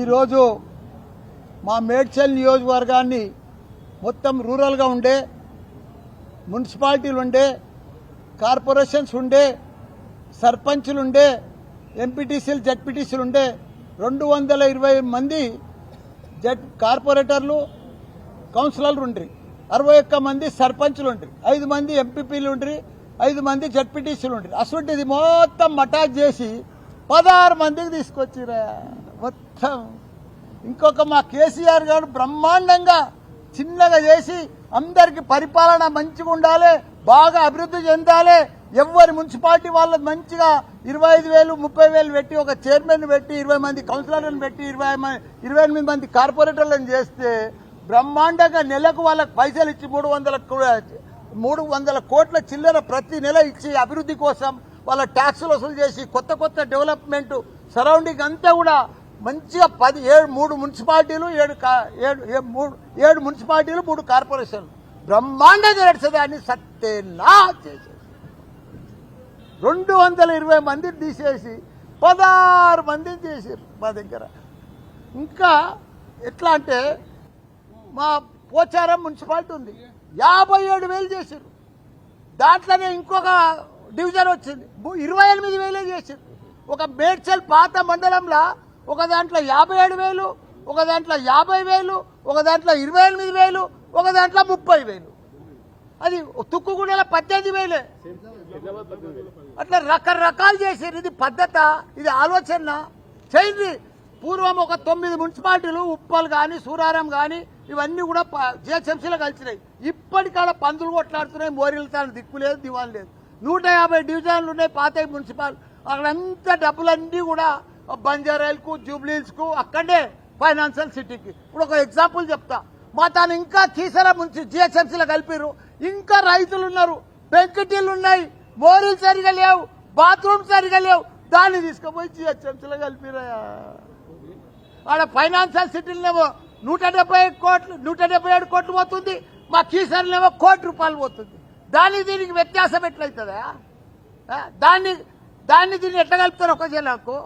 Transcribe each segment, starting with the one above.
ఈరోజు మా మేడ్చల్ నియోజకవర్గాన్ని మొత్తం రూరల్గా ఉండే మున్సిపాలిటీలు ఉండే కార్పొరేషన్స్ ఉండే సర్పంచ్లు ఉండే ఎంపీటీసీలు జడ్పీటీసీలు ఉండే రెండు వందల ఇరవై మంది జడ్ కార్పొరేటర్లు కౌన్సిలర్లు ఉండ్రి. అరవై ఒక్క మంది సర్పంచ్లు ఉండ్రి. ఐదు మంది ఎంపీపీలు ఉండ్రి. ఐదు మంది జడ్పీటీసీలు ఉండ్రి. అసలుంటిది మొత్తం మటాక్ చేసి పదహారు మందికి తీసుకొచ్చిరా. మొత్తం. ఇంకొక మా కేసీఆర్ గారు బ్రహ్మాండంగా చిన్నగా చేసి అందరికి పరిపాలన మంచిగా ఉండాలి బాగా అభివృద్ధి చెందాలి. ఎవరి మున్సిపాలిటీ వాళ్ళు మంచిగా ఇరవై ఐదు వేలు ముప్పై వేలు పెట్టి ఒక చైర్మన్ పెట్టి ఇరవై మంది కౌన్సిలర్లను పెట్టి ఇరవై ఇరవై ఎనిమిది మంది కార్పొరేటర్లను చేస్తే బ్రహ్మాండంగా నెలకు వాళ్ళకి పైసలు ఇచ్చి మూడు వందల మూడు వందల కోట్ల చిల్లర ప్రతి నెల ఇచ్చి అభివృద్ధి కోసం వాళ్ళ ట్యాక్సులు వసూలు చేసి కొత్త కొత్త డెవలప్మెంట్ సరౌండింగ్ అంతా కూడా మంచిగా పది ఏడు మూడు మున్సిపాలిటీలు ఏడు ఏడు మూడు ఏడు మున్సిపాలిటీలు మూడు కార్పొరేషన్లు. బ్రహ్మాండంగా నడిచేదాన్ని సత్యనా చేసేది. రెండు వందల ఇరవై మందిని తీసేసి పదహారు మందిని చేసారు మా దగ్గర. ఇంకా ఎట్లా అంటే మా పోచారం మున్సిపాలిటీ ఉంది. యాభై ఏడు వేలు చేశారు దాంట్లోనే ఇంకొక డివిజన్ వచ్చింది. ఇరవై ఎనిమిది వేలే చేసింది. ఒక మేడ్చల్ పాత మండలంలో ఒక దాంట్లో యాభై ఏడు వేలు ఒక దాంట్లో యాభై వేలు ఒక దాంట్లో ఇరవై ఎనిమిది వేలు ఒక దాంట్లో ముప్పై వేలు. అది తుక్కుగుండెల పద్దెనిమిది వేలే. అట్లా రకరకాలు చేసారు ఇది పద్ధత ఇది ఆలోచన. చేయండి. పూర్వం ఒక తొమ్మిది మున్సిపాలిటీలు ఉప్పల్ కానీ సూరారం కానీ ఇవన్నీ కూడా జిహెచ్ఎంసీలో కలిసినాయి. ఇప్పటికాడ పందులు కొట్లాడుతున్నాయి మోరీలతో దిక్కు లేదు దివాన్ లేదు. నూట యాభై డివిజన్లు ఉన్నాయి పాత మున్సిపాల్. అక్కడంతా డబ్బులన్నీ కూడా బంజారాయిల్కు జూబ్లీస్కు అక్కడే ఫైనాన్షియల్ సిటీకి. ఇప్పుడు ఒక ఎగ్జాంపుల్ చెప్తా. మా తాను ఇంకా కీసరా ముంచి జిహెచ్ఎంసీలో కలిపిరు ఇంకా రైతులు ఉన్నారు. పెంకుటీలు ఉన్నాయి. మోరీలు సరిగా లేవు. బాత్రూమ్ సరిగా లేవు. దాన్ని తీసుకుపోయి జిహెచ్ఎంసీలో కలిపిరయా ఆడ ఫైనాన్షియల్ సిటీలనేమో నూట డెబ్బై కోట్లు నూట డెబ్బై ఏడు కోట్లు పోతుంది. మా కీసర్లేమో కోటి రూపాయలు పోతుంది. దాన్ని దీనికి వ్యత్యాసం ఎట్లయితుందా? దాన్ని దాన్ని దీన్ని ఎట్లా కలుపుతారు ఒక జిల్లాకు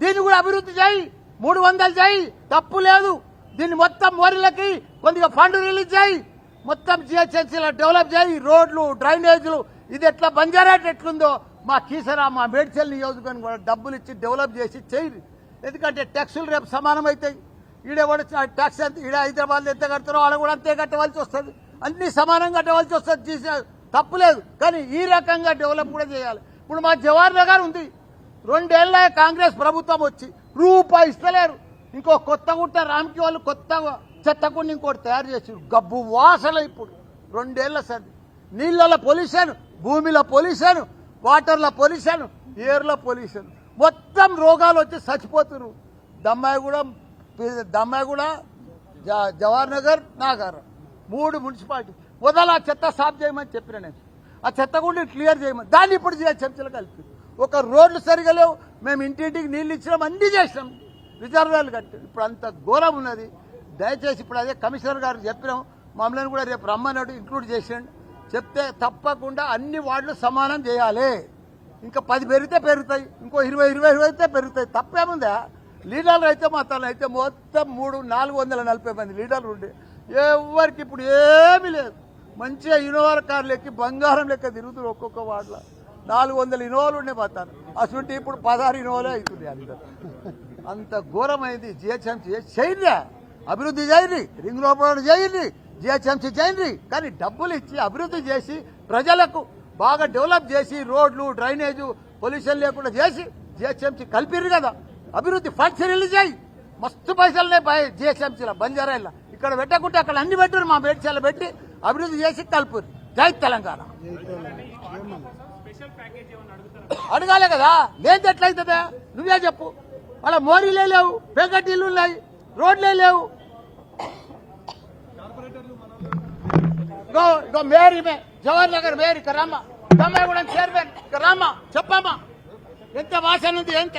దీన్ని కూడా అభివృద్ధి చేయి మూడు వందలు చేయి తప్పు లేదు. దీన్ని మొత్తం మోరీలకి కొద్దిగా ఫండ్ రిలీజ్ చేయి. మొత్తం జిహెచ్ఎంసీలో డెవలప్ చేయి రోడ్లు డ్రైనేజీలు. ఇది ఎట్లా బంజారాట్ ఎట్లుందో మా కీసరా మా మేడ్చల్ నియోజకవర్గం కూడా డబ్బులు ఇచ్చి డెవలప్ చేసి చేయి. ఎందుకంటే ట్యాక్సులు రేపు సమానం అవుతాయి కూడా ట్యాక్స్ ఎంత ఈడ హైదరాబాద్ ఎంత కడతారో వాళ్ళు కూడా అంతే కట్టవలసి వస్తుంది. అన్ని సమానం కట్టవలసి వస్తుంది. జీసీ తప్పులేదు కానీ ఈ రకంగా డెవలప్ కూడా చేయాలి. ఇప్పుడు మా జవహర్ నగర్ ఉంది. రెండేళ్ళ కాంగ్రెస్ ప్రభుత్వం వచ్చి రూపాయి ఇస్తలేరు. ఇంకో కొత్త గుట్ట రామ్కి వాళ్ళు కొత్త చెత్తకుండా ఇంకోటి తయారు చేసి గబ్బు వాసన ఇప్పుడు. రెండేళ్ళ సరి. నీళ్ళలో పొల్యూషన్ భూమిలో పొల్యూషన్ వాటర్ల పొల్యూషన్ ఎయిర్ల పొల్యూషన్. మొత్తం రోగాలు వచ్చి చచ్చిపోతున్నారు దమ్మాయిగూడెం దమ్మాయిగూడ జ- జవహర్ నగర్ నాగారం. మూడు మున్సిపాలిటీ. మొదలు ఆ చెత్త సాఫ్ చేయమని చెప్పిన నేను. ఆ చెత్త గుండీ క్లియర్ చేయమని. దాన్ని ఇప్పుడు చర్చలు కలిపి. ఒక రోడ్లు సరిగా లేవు మేము ఇంటింటికి నీళ్ళు ఇచ్చినాం అన్నీ చేసినాం. రిజర్వాయర్లు కట్టి. ఇప్పుడు అంత ఘోరం ఉన్నది. దయచేసి ఇప్పుడు అదే కమిషనర్ గారు చెప్పినాం. మమ్మల్ని కూడా రేపు రమ్మన్నాడు ఇంక్లూడ్ చేసిండు. చెప్తే తప్పకుండా అన్ని వార్డులు సమానం చేయాలి. ఇంకా పది పెరిగితే పెరుగుతాయి ఇంకో ఇరవై ఇరవై ఇరవై అయితే పెరుగుతాయి. తప్పేముందా? లీడర్లు అయితే మా తన అయితే మొత్తం మూడు నాలుగు వందల నలభై మంది లీడర్లు ఉండే. ఎవరికి ఇప్పుడు ఏమీ లేదు. మంచిగా ఇన్నోవాల కార్లు ఎక్కి బంగారం లెక్క తిరుగుతుంది ఒక్కొక్క వాటిలో నాలుగు వందల ఇన్నోవాలు ఉండే పోతాను తాను అసలు ఇప్పుడు పదహారు ఇన్నోవాలే అవుతుంది అందరు అంత ఘోరమైంది. జిహెచ్ఎంసీ చేయండి. అభివృద్ధి చేయండి. రింగ్ రోడ్ చేయండి. జిహెచ్ఎంసీ చేయండి. కానీ డబ్బులు ఇచ్చి అభివృద్ధి చేసి ప్రజలకు బాగా డెవలప్ చేసి రోడ్లు డ్రైనేజు పొల్యూషన్ లేకుండా చేసి జిహెచ్ఎంసీ కలిపిర్రు కదా. అభివృద్ధి ఫండ్స్ రిలీజ్ చేయి. మస్తు పైసలనే జిహెచ్ఎంసీలో బంజారాయిల్లో. ఇక్కడ పెట్టకుంటే అక్కడ అన్ని పెట్టారు మా మేడ్చాల పెట్టి. అభివృద్ధి చేసి తలుపురి. జై తెలంగాణ. అడగాలే కదా లేదు ఎట్లయితుందా నువ్వే చెప్పు. అలా మోరీలే లేవు పెంకటీలు ఉన్నాయి రోడ్లే లేవు. ఇగో మేరీ మే జవహర్ నగర్ మేరీ ఇక రామ్మా. కూడా చైర్మన్ ఇక రామ్మా. చెప్పమ్మా. ఎంత వాసన ఉంది ఎంత